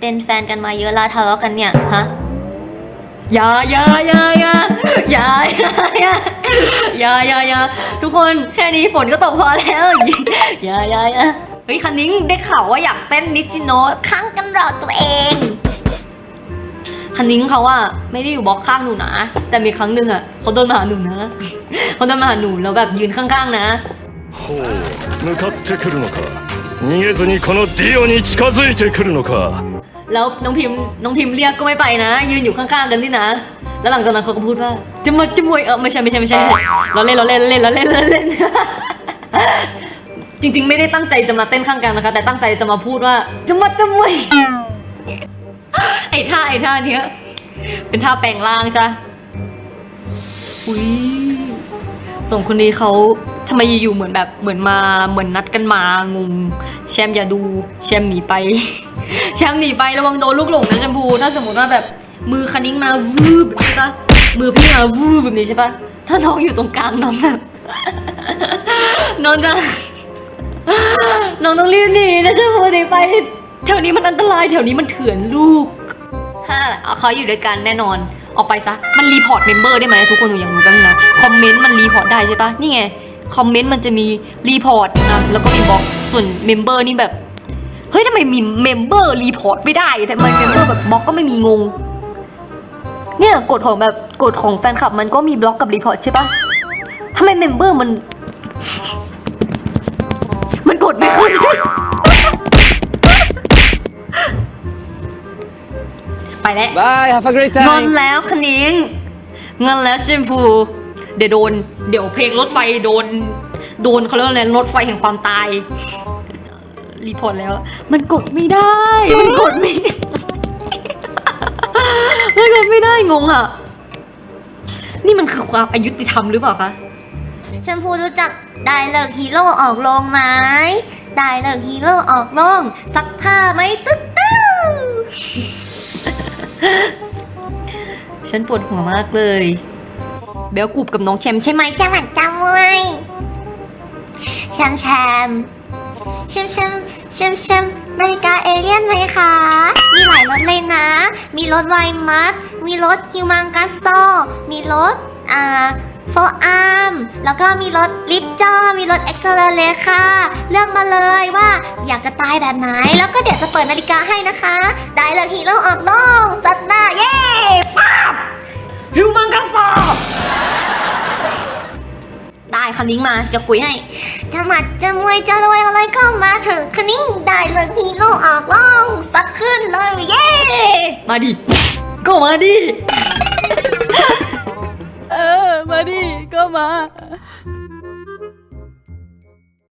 เป็นแฟนกันมาเยอะแล้วทะเลาะกันเนี่ยฮะ อย่าอย่าอย่าอย่าอย่าอย่าอย่าอย่าอย่าอย่าทุกคนแค่นี้ฝนก็ตกพอแล้ว อย่าอย่าอย่าเฮ้ยคันนิ้งได้ข่าวว่าอยากเต้นนิจิโนะ ข้างกันรอตัวเอง คันนิ้งเขาอะไม่ได้อยู่บล็อกข้างหนูนะ แต่มีครั้งหนึ่งอะเขาเดินมาหาหนูนะ เขาเดินมาหาหนูแล้วแบบยืนข้างๆนะ ほう向かってくるのか逃げずにこのディオに近づいてくるのか แล้วน้องพิมพ์น้องพิมพ์เรียกก็ไม่ไปนะ ยืนอยู่ข้างๆกันนี่นะ แล้วหลังจากนั้นเขาก็พูดว่าจะมาจะมวยเออไม่ใช่ไม่ใช่ไม่ใช่เราเล่นเราเล่นเราเล่นเราเล่นเราเล่น จริง ๆ ไม่ได้ตั้งใจจะมาเต้นข้างกันนะคะ แต่ตั้งใจจะมาพูดว่าจะมาจะมวยไอ้ท่าไอ้ท่าเนี้ยเป็นท่าแปลงร่างใช่ปะอุ้ยสองคนนี้เขาทำไมอยู่ๆเหมือนแบบเหมือนมาเหมือนนัดกันมางงแชมอย่าดูแชมหนีไป แชมป์หนีไประวังโดนลูกหลงนะแชมพูถ้าสมมติว่าแบบมือคันิ้งมาวืบใช่ปะมือพี่มาวืบแบบนี้ใช่ปะถ้าน้องอยู่ตรงกลางน้องแบบน้องจะน้องต้องรีบหนีนะแชมพูหนีไปแถวนี้มันอันตรายแถวนี้มันเถื่อนลูกถ้าเอาเขาอยู่ด้วยกันแน่นอนออกไปซะ มันรีพอร์ตเมมเบอร์ได้ไหมทุกคนหนูอยากรู้กันงนะคอมเมนต์มันรีพอร์ตได้ใช่ปะนี่ไง คอมเมนต์มันจะมีรีพอร์ตนะแล้วก็มีบล็อกส่วนเมมเบอร์นี่แบบ เฮ้ยทำไมมีเมมเบอร์รีพอร์ตไม่ได้ทำไมเมมเบอร์แบบบล็อกก็ไม่มีงง เนี่ยกฎของแบบกฎของแฟนคลับมันก็มีบล็อกกับรีพอร์ตใช่ปะทำไมเมมเบอร์มัน มันกดไม่ขึ้นไปแล้ว Bye, have a great งอน time. แล้วคณิงงอนแล้วแชมพู เดี๋ยวโดน เดี๋ยวเพลงรถไฟโดน โดนเขาเรียกว่าอะไรรถไฟแห่งความตาย รีพอร์ตแล้ว มันกดไม่ได้ มันกดไม่ได้มันกดไม่ได้งงอะ นี่มันคือความอายุติธรรมหรือเปล่าคะชมพูรู้จักได้เลิกฮีโร่ออกโรงไหมได้เลิกฮีโร่ออกโรงซักผ้าไหมตึ๊ดตึ๊ดฉันปวดหัวมากเลย เบลกูบกับน้องแชมป์ใช่ใช่ไหมไหมจังหวัดจำไว้แชมแชม แชมแชมแชมแชมบริการเอเลี่ยนไหมคะ มีหลายรถเลยนะ มีรถไวมัสมีรถฮิวมังกัสโซ มีรถอ่าโฟอาร์มแล้วก็มีรถลิฟจอ มีรถเอ็กซ์เลเลค่ะ เลือกมาเลยว่าอยากจะตายแบบไหน แล้วก็เดี๋ยวจะเปิดนาฬิกาให้นะคะ ได้เลยฮีโร่ออกโลงจั ได้คณิ้งมาจะคุยให้จะหมัดจะมวยจะรวยอะไรก็มาเถอะคณิ้งได้เลยฮีโร่ออกล่องสักขึ้นเลยเย้มาดิก็มาดิ เออ มาดิก็มา